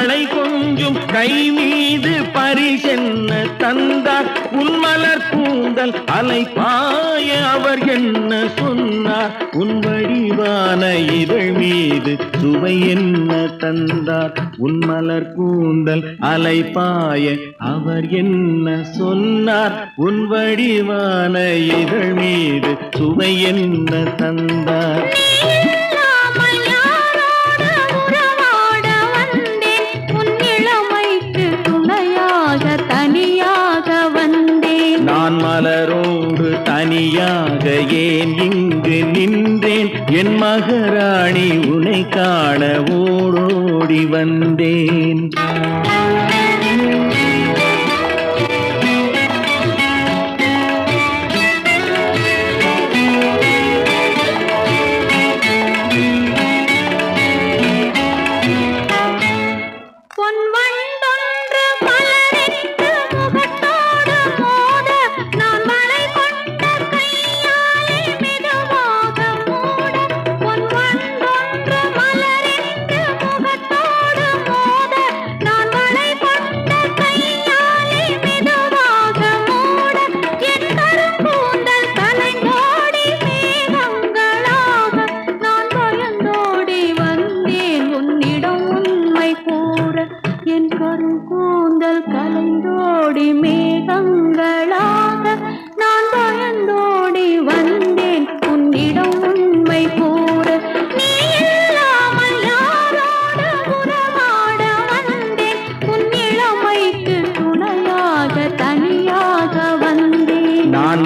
உன் கொஞ்சும் கை மீது பரிசென்ன தந்தார் உன்மலர் கூந்தல் அலை பாய அவர் என்ன சொன்னார் உன் வடிவான இதழ் மீது சுவை என்ன தந்தார் உன்மலர் கூந்தல் அலை பாய அவர் என்ன சொன்னார்? உன் வடிவான இதழ் மீது சுவை என்ன தந்தார் தனியாக ஏன் இங்கு நின்றேன்? என் மகராணி உனை காண ஓடோடி வந்தேன்.